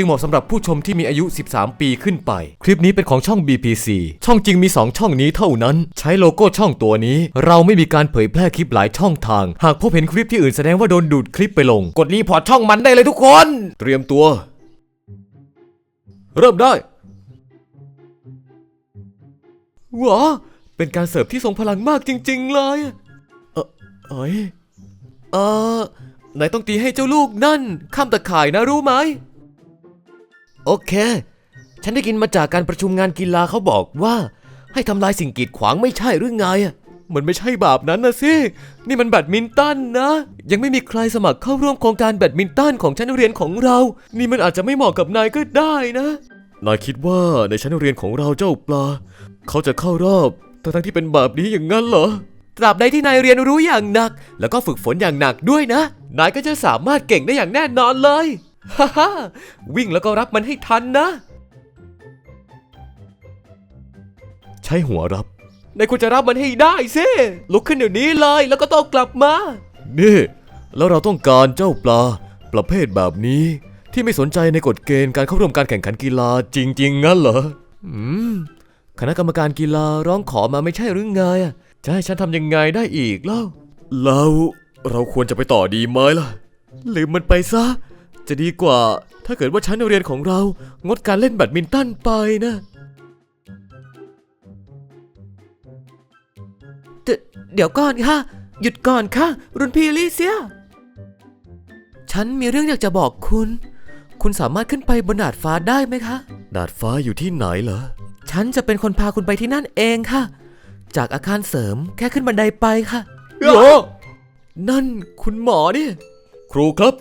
จึงเหมาะสำหรับผู้ชมที่มีอายุ 13 ปีขึ้นไป คลิปนี้เป็นของช่อง BPC ช่องจริงมี 2 ช่องนี้เท่านั้น ใช้โลโก้ช่องตัวนี้ เราไม่มีการเผยแพร่คลิปหลายช่องทาง หากพบเห็นคลิปที่อื่นแสดงว่าโดนดูดคลิปไปลง กดรีพอร์ตช่องมันได้เลยทุกคน เตรียมตัว เริ่มได้ว้าเป็นการเสิร์ฟที่ทรงพลังมากจริง ๆ เลย เออเอ้ยเออนายต้องตีให้เจ้าลูกนั่นข้ามตะข่ายนะรู้ไหม โอเค ฉันได้กินมาจากการประชุมงานกีฬาเขาบอกว่า ให้ทำลายสิ่งกีดขวางไม่ใช่หรือไงอะมันไม่ใช่แบบนั้นนะสิ นี่มันแบดมินตันนะ ยังไม่มีใครสมัครเข้าร่วมโครงการแบดมินตันของชั้นเรียนของเรา นี่มันอาจจะไม่เหมาะกับนายก็ได้นะ นายคิดว่าในชั้นเรียนของเราเจ้าปลา เขาจะเข้ารอบทั้งที่เป็นแบบนี้อย่างนั้นเหรอ ตราบใดที่นายเรียนรู้อย่างหนัก แล้วก็ฝึกฝนอย่างหนักด้วยนะ นายก็จะสามารถเก่งได้อย่างแน่นอนเลย ฮ่าฮ่าวิ่งแล้วก็รับมันให้ทันนะ ใช้หัวรับนายควรจะรับมันให้ได้สิลุกขึ้นเดี๋ยวนี้เลยแล้วก็ต้องกลับมา นี่ แล้วเราต้องการเจ้าปลา ประเภทแบบนี้ ที่ไม่สนใจในกฎเกณฑ์การเข้าร่วมการแข่งขันกีฬาจริง ๆ งั้นเหรออืมคณะกรรมการกีฬาร้องขอมาไม่ใช่หรือไงอะจะให้ฉันทำยังไงได้อีกเล่าแล้วเราควรจะไปต่อดีไหมล่ะลืมมันไปซะ จะดีกว่าถ้าเกิดว่าชั้นเรียนของเรา งดการเล่นแบดมินตันไปนะเดเดี๋ยวก่อนค่ะ หยุดก่อนค่ะ รุ่นพี่ลิเซีย ฉันมีเรื่องอยากจะบอกคุณ คุณสามารถขึ้นไปบนดาดฟ้าได้ไหมคะ ดาดฟ้าอยู่ที่ไหนเหรอ ฉันจะเป็นคนพาคุณไปที่นั่นเองค่ะ จากอาคารเสริมแค่ขึ้นบันไดไปค่ะโอนั่นคุณหมอนี่ ครูครับ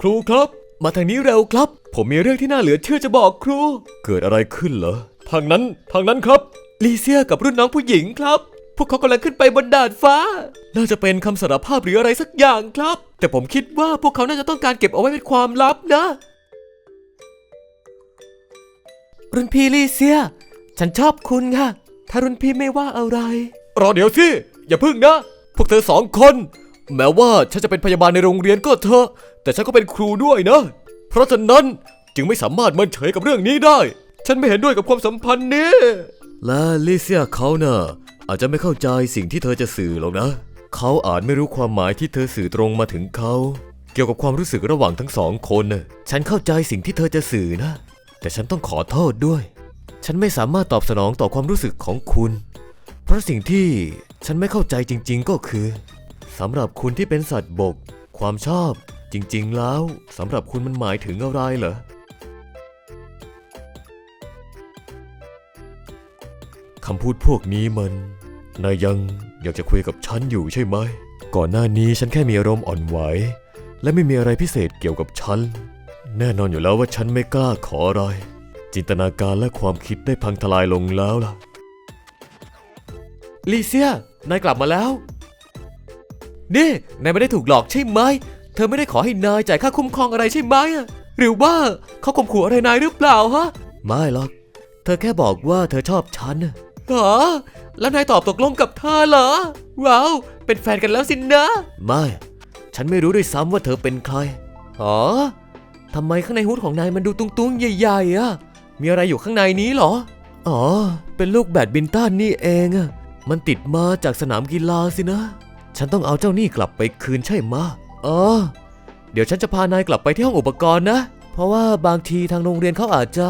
ครูครับ มาทางนี้เร็วครับ ผมมีเรื่องที่น่าเหลือเชื่อจะบอกครู เกิดอะไรขึ้นเหรอ ทางนั้น ทางนั้นครับ ลีเซียกับรุ่นน้องผู้หญิงครับ พวกเขากำลังขึ้นไปบนดาดฟ้า น่าจะเป็นคำสารภาพหรืออะไรสักอย่างครับ แต่ผมคิดว่าพวกเขาน่าจะต้องการเก็บเอาไว้เป็นความลับนะ รุ่นพี่ลีเซีย ฉันชอบคุณค่ะ ถ้ารุ่นพี่ไม่ว่าอะไร รอเดี๋ยวสิ อย่าพึ่งนะ พวกเธอสองคน แม้ว่าฉันจะเป็นพยาบาลในโรงเรียนก็เถอะแต่ฉันก็เป็นครูด้วยนะ เพราะฉะนั้นจึงไม่สามารถเมินเฉยกับเรื่องนี้ได้ ฉันไม่เห็นด้วยกับความสัมพันธ์นี้ และลิเซียเขาเนะ่ะอาจจะไม่เข้าใจสิ่งที่เธอจะสื่อหรอกนะ เขาอาจไม่รู้ความหมายที่เธอสื่อตรงมาถึงเขา เกี่ยวกับความรู้สึกระหว่างทั้งสองคนนะฉันเข้าใจสิ่งที่เธอจะสื่อนะ แต่ฉันต้องขอโทษด้วย ฉันไม่สามารถตอบสนองต่อความรู้สึกของคุณ เพราะสิ่งที่ฉันไม่เข้าใจจริง ๆ ก็คือ สำหรับคุณที่เป็นสัตว์บก ความชอบ จริง ๆ แล้วสำหรับคุณมันหมายถึงอะไรเหรอคำพูดพวกนี้มัน นายยังอยากจะคุยกับฉันอยู่ใช่ไหม ก่อนหน้านี้ฉันแค่มีอารมณ์อ่อนไหว และไม่มีอะไรพิเศษเกี่ยวกับฉัน แน่นอนอยู่แล้วว่าฉันไม่กล้าขออะไร จินตนาการและความคิดได้พังทลายลงแล้วล่ะ ลีเซีย นายกลับมาแล้ว นี่นายไม่ได้ถูกหลอกใช่ไหม เธอไม่ได้ขอให้นายจ่ายค่าคุ้มครองอะไรใช่ไหมอะหรือว่าเขาข่มขู่อะไรนายหรือเปล่าฮะ ไม่หรอก เธอแค่บอกว่าเธอชอบฉันน่ะหรอ แล้วนายตอบตกลงกับเธอเหรอ ว้าว เป็นแฟนกันแล้วสินะ ไม่ ฉันไม่รู้ด้วยซ้ำว่าเธอเป็นใคร อ๋อทำไมข้างในฮูดของนายมันดูตุ้งๆ ใหญ่ๆอะมีอะไรอยู่ข้างในนี้เหรอ อ๋อ เป็นลูกแบดมินตันนี่เองอะมันติดมาจากสนามกีฬาสินะ ฉันต้องเอาเจ้านี่กลับไปคืนใช่ไหมะอ๋อเดี๋ยวฉันจะพานายกลับไปที่ห้องอุปกรณ์นะ เพราะว่าบางทีทางโรงเรียนเขาอาจจะ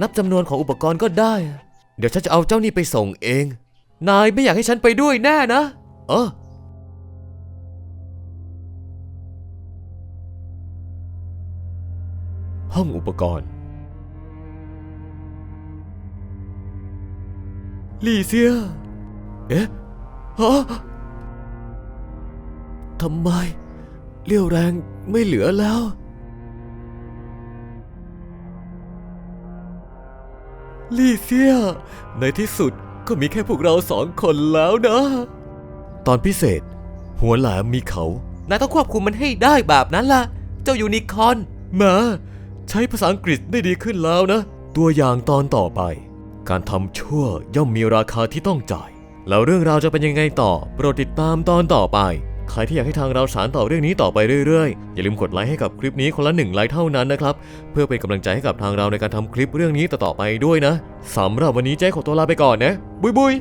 นับจำนวนของอุปกรณ์ก็ได้ เดี๋ยวฉันจะเอาเจ้านี่ไปส่งเอง นายไม่อยากให้ฉันไปด้วยแน่นะ เออห้องอุปกรณ์ ลีเซีย เอ๊ะฮะ ทำไมเลี้ยวแรงไม่เหลือแล้ว ลีเซีย ในที่สุดก็มีแค่พวกเราสองคนแล้วนะ ตอนพิเศษ หัวแหลมมีเขา นายต้องควบคุมมันให้ได้แบบนั้นล่ะ เจ้ายูนิคอร์นมา ใช้ภาษาอังกฤษได้ดีขึ้นแล้วนะ ตัวอย่างตอนต่อไป การทำชั่วย่อมมีราคาที่ต้องจ่าย แล้วเรื่องราวจะเป็นยังไงต่อ โปรดติดตามตอนต่อไป ใครที่อยากให้ทางเราสารต่อเรื่องนี้ต่อไปเรื่อยๆ อย่าลืมกดไลค์ให้กับคลิปนี้คนละหนึ่งไลค์เท่านั้นนะครับ เพื่อเป็นกำลังใจให้กับทางเราในการทำคลิปเรื่องนี้ต่อๆไปด้วยนะสำหรับวันนี้เจ๊ขอตัวลาไปก่อนนะ บุยบุย